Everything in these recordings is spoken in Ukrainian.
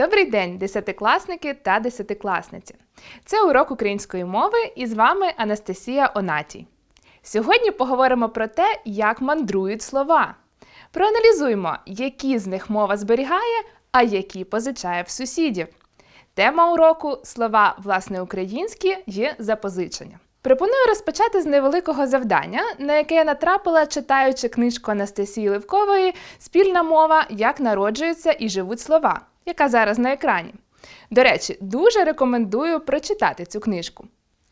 Добрий день, десятикласники та десятикласниці. Це урок української мови і з вами Анастасія Онатій. Сьогодні поговоримо про те, як мандрують слова. Проаналізуємо, які з них мова зберігає, а які позичає в сусідів. Тема уроку слова власне українські є запозичення. Пропоную розпочати з невеликого завдання, на яке я натрапила, читаючи книжку Анастасії Левкової Спільна мова, як народжуються і живуть слова, яка зараз на екрані. До речі, дуже рекомендую прочитати цю книжку.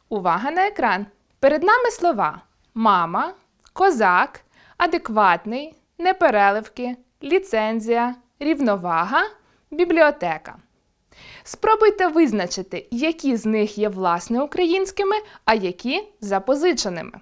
Увага на екран! Перед нами слова мама, козак, адекватний, непереливки, ліцензія, рівновага, бібліотека. Спробуйте визначити, які з них є власне українськими, а які запозиченими.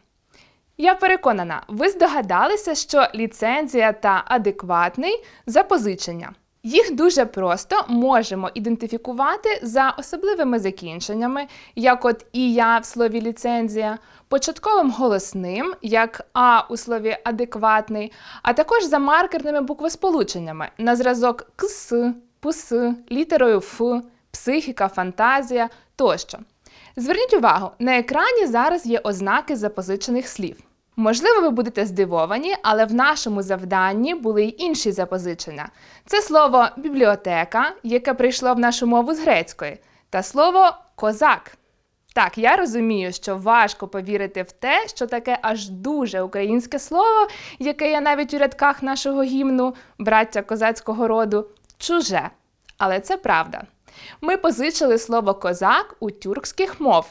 Я переконана, ви здогадалися, що ліцензія та адекватний запозичення. Їх дуже просто можемо ідентифікувати за особливими закінченнями, як от і я в слові ліцензія, початковим голосним, як а у слові адекватний, а також за маркерними буквосполученнями на зразок кс, пс, літерою ф, психіка, фантазія тощо. Зверніть увагу, на екрані зараз є ознаки запозичених слів. Можливо, ви будете здивовані, але в нашому завданні були й інші запозичення. Це слово бібліотека, яке прийшло в нашу мову з грецької, та слово козак. Так, я розумію, що важко повірити в те, що таке аж дуже українське слово, яке є навіть у рядках нашого гімну, браття козацького роду, чуже. Але це правда. Ми позичили слово козак у тюркських мов.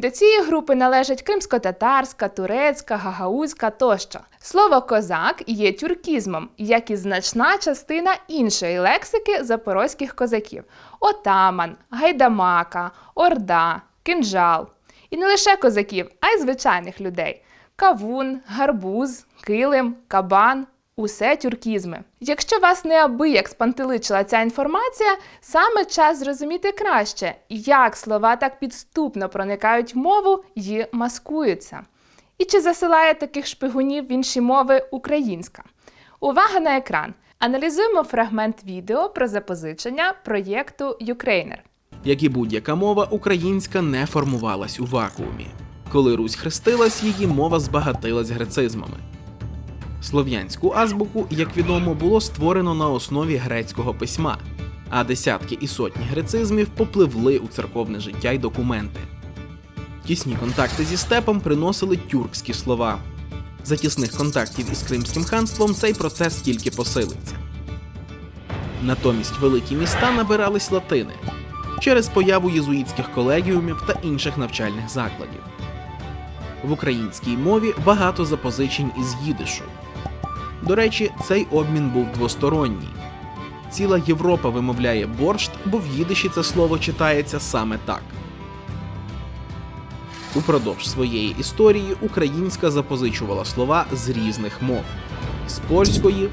До цієї групи належать кримсько-татарська, турецька, гагаузька тощо. Слово козак є тюркізмом, як і значна частина іншої лексики запорозьких козаків: отаман, гайдамака, орда, кинджал. І не лише козаків, а й звичайних людей: кавун, гарбуз, килим, кабан. Усе тюркізми. Якщо вас неабияк спантеличила ця інформація, саме час зрозуміти краще, як слова так підступно проникають в мову і маскуються. І чи засилає таких шпигунів в інші мови українська? Увага на екран! Аналізуємо фрагмент відео про запозичення проєкту Ukrainer. Як і будь-яка мова, українська не формувалась у вакуумі. Коли Русь хрестилась, її мова збагатилась грецизмами. Слов'янську азбуку, як відомо, було створено на основі грецького письма, а десятки і сотні грецизмів попливли у церковне життя й документи. Тісні контакти зі степом приносили тюркські слова. За тісних контактів із Кримським ханством цей процес тільки посилиться. Натомість великі міста набирались латини через появу єзуїтських колегіумів та інших навчальних закладів. В українській мові багато запозичень із їдишу. До речі, цей обмін був двосторонній. Ціла Європа вимовляє борщ, бо в їдиші це слово читається саме так. Упродовж своєї історії українська запозичувала слова з різних мов: з польської,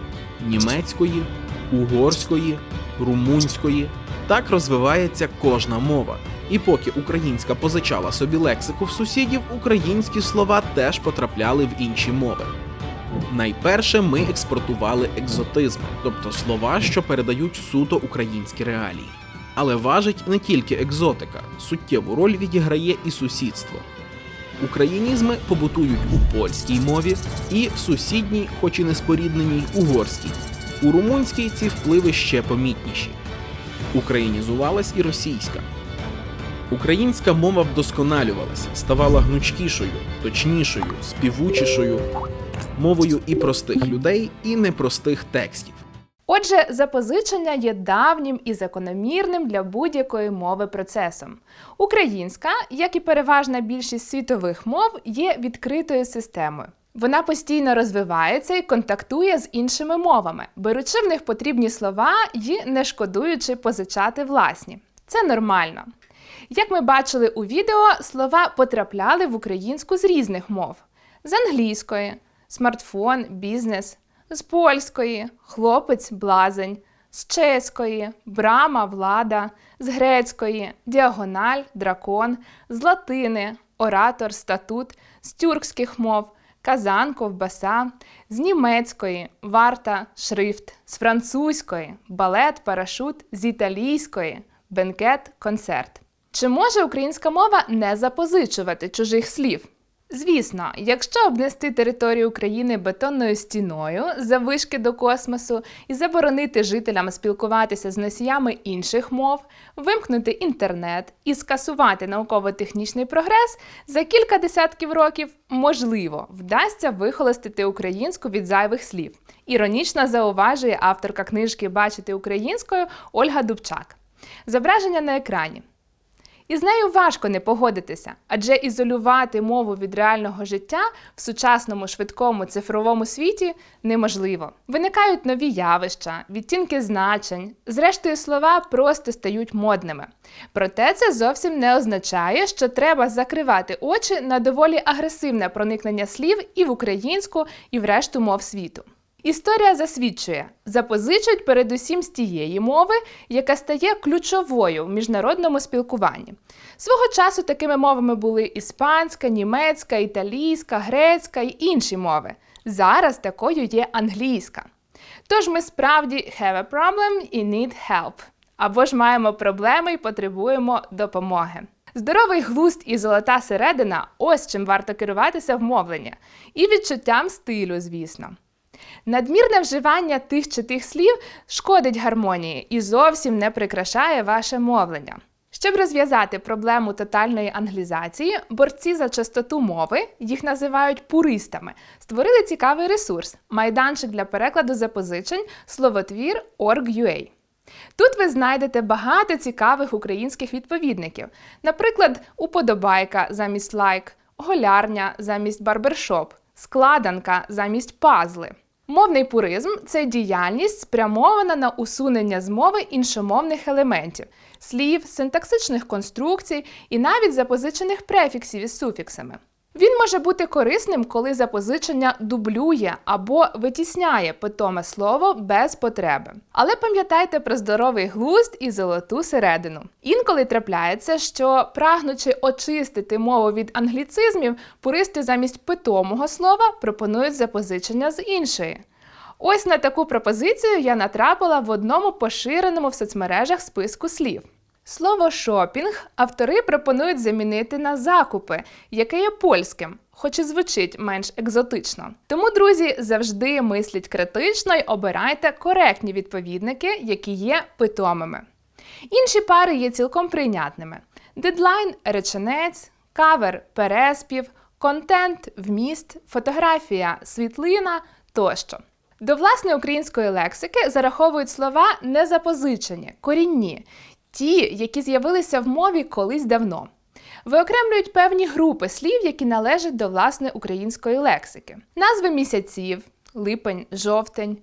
німецької, угорської, румунської. Так розвивається кожна мова. І поки українська позичала собі лексику в сусідів, українські слова теж потрапляли в інші мови. Найперше ми експортували екзотизми, тобто слова, що передають суто українські реалії. Але важить не тільки екзотика, суттєву роль відіграє і сусідство. Українізми побутують у польській мові і в сусідній, хоч і не спорідненій, угорській. У румунській ці впливи ще помітніші. Українізувалась і російська. Українська мова вдосконалювалася, ставала гнучкішою, точнішою, співучішою, мовою і простих людей, і непростих текстів. Отже, запозичення є давнім і закономірним для будь-якої мови процесом. Українська, як і переважна більшість світових мов, є відкритою системою. Вона постійно розвивається і контактує з іншими мовами, беручи в них потрібні слова і не шкодуючи позичати власні. Це нормально. Як ми бачили у відео, слова потрапляли в українську з різних мов: з англійської, смартфон, бізнес, з польської, хлопець, блазень, з чеської, брама, влада, з грецької, діагональ, дракон, з латини, оратор, статут, з тюркських мов, казан, ковбаса, з німецької, варта, шрифт, з французької, балет, парашут, з італійської, бенкет, концерт. Чи може українська мова не запозичувати чужих слів? Звісно, якщо обнести територію України бетонною стіною заввишки до космосу і заборонити жителям спілкуватися з носіями інших мов, вимкнути інтернет і скасувати науково-технічний прогрес, за кілька десятків років можливо вдасться вихолостити українську від зайвих слів. Іронічно зауважує авторка книжки Бачити українською Ольга Дубчак. Зображення на екрані. І з нею важко не погодитися, адже ізолювати мову від реального життя в сучасному швидкому цифровому світі неможливо. Виникають нові явища, відтінки значень, зрештою слова просто стають модними. Проте це зовсім не означає, що треба закривати очі на доволі агресивне проникнення слів і в українську, і в решту мов світу. Історія засвідчує, запозичують передусім з тієї мови, яка стає ключовою в міжнародному спілкуванні. Свого часу такими мовами були іспанська, німецька, італійська, грецька і інші мови. Зараз такою є англійська. Тож ми справді have a problem і need help. Або ж маємо проблеми і потребуємо допомоги. Здоровий глузд і золота середина ось чим варто керуватися в мовленні. І відчуттям стилю, звісно. Надмірне вживання тих чи тих слів шкодить гармонії і зовсім не прикрашає ваше мовлення. Щоб розв'язати проблему тотальної англізації, борці за чистоту мови, їх називають пуристами, створили цікавий ресурс майданчик для перекладу запозичень словотвір Org.ua. Тут ви знайдете багато цікавих українських відповідників, наприклад, уподобайка замість лайк, голярня замість барбершоп, складанка замість пазли. Мовний пуризм це діяльність, спрямована на усунення з мови іншомовних елементів, слів, синтаксичних конструкцій і навіть запозичених префіксів із суфіксами. Він може бути корисним, коли запозичення дублює або витісняє питоме слово без потреби. Але пам'ятайте про здоровий глузд і золоту середину. Інколи трапляється, що прагнучи очистити мову від англіцизмів, пуристи замість питомого слова пропонують запозичення з іншої. Ось на таку пропозицію я натрапила в одному поширеному в соцмережах списку слів. Слово шопінг автори пропонують замінити на закупи, яке є польським, хоч і звучить менш екзотично. Тому, друзі, завжди мисліть критично й обирайте коректні відповідники, які є питомими. Інші пари є цілком прийнятними: дедлайн реченець, кавер переспів, контент, вміст, фотографія, світлина тощо. До власне української лексики зараховують слова незапозичені, корінні, ті, які з'явилися в мові колись давно. Виокремлюють певні групи слів, які належать до власне української лексики: назви місяців, липень, жовтень,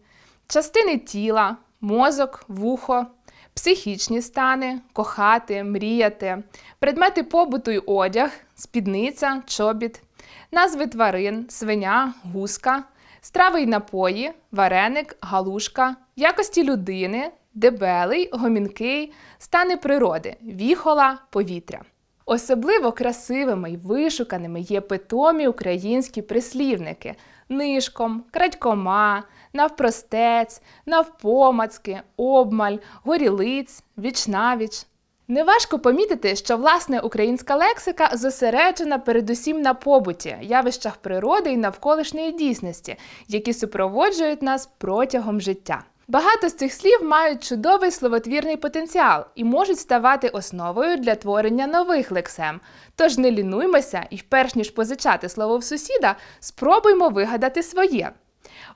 частини тіла, мозок, вухо, психічні стани, кохати, мріяти, предмети побуту й одяг, спідниця, чобіт, назви тварин, свиня, гуска, страви й напої, вареник, галушка, якості людини, дебелий, гомінкий, стани природи, віхола, повітря. Особливо красивими й вишуканими є питомі українські прислівники нишком, крадькома, навпростець, навпомацки, обмаль, горілиць, вічнавіч. Неважко помітити, що власне українська лексика зосереджена передусім на побуті, явищах природи і навколишньої дійсності, які супроводжують нас протягом життя. Багато з цих слів мають чудовий словотвірний потенціал і можуть ставати основою для творення нових лексем. Тож не лінуймося і, перш ніж позичати слово в сусіда, спробуймо вигадати своє.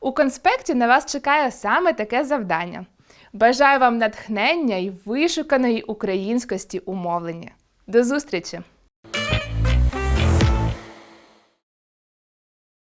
У конспекті на вас чекає саме таке завдання. Бажаю вам натхнення і вишуканої українськості у мовленні. До зустрічі!